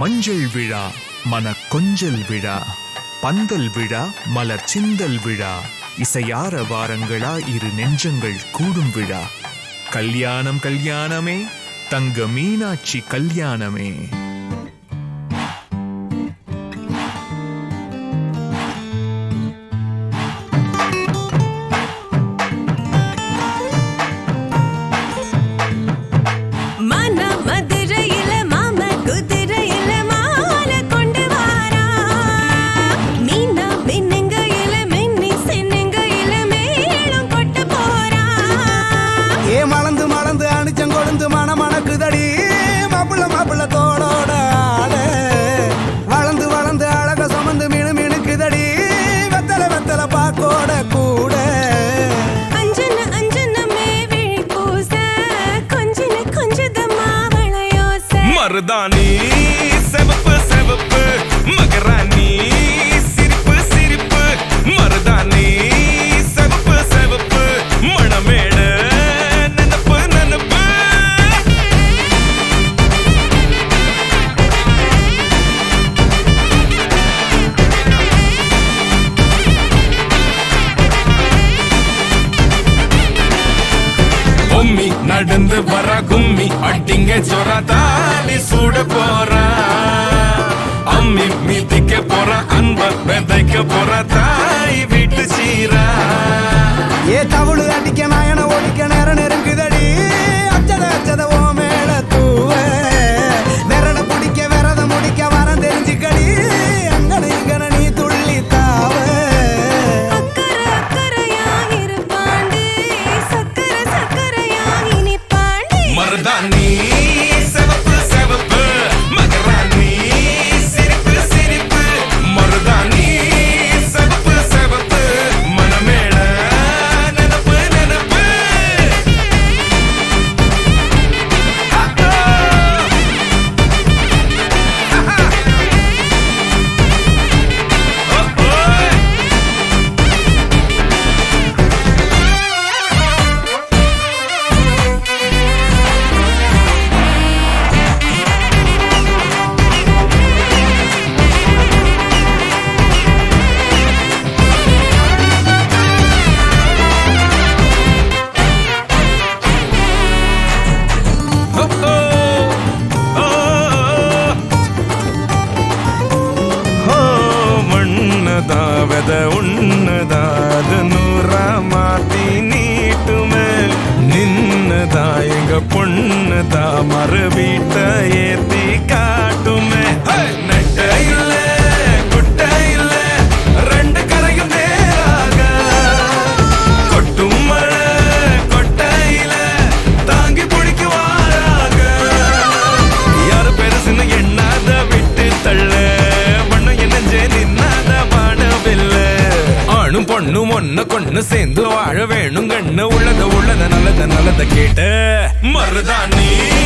மஞ்சள் விழா மன கொஞ்சல் விழா பந்தல் விழா மலர் சிந்தல் விழா இசையார வாரங்களா இரு நெஞ்சங்கள் கூடும் விழா. கல்யாணம் கல்யாணமே தங்க மீனாட்சி கல்யாணமே. வளையோச கும்மி அட்டிங்க சொர தாலி சூட போறா. அம்மி மீதிக்க போற அன்ப விதைக்க போற தாய் வீட்டு சீரா. ஏ தவளு அடிக்க நாயன ஓடிக்க நேரம் நெருங்குதடி. அச்சத அச்சத ஓ மேல தூவே. ಮಣ್ಣದಾವದ ಉಣ್ಣದಾದ ನೂರ ಮಾತಿ ನೀಟುಮೆ ನಿನ್ನದಾಯಗ பொண்ணுத மறு வீட்ட ஏத்தி ஒண்ணு ஒண்ணு கொண்டு சேர்ந்து வாழ வேணும். கண்ணு உள்ளத உள்ளத நல்லத நல்லத கேட்டு மருதாணி. நீ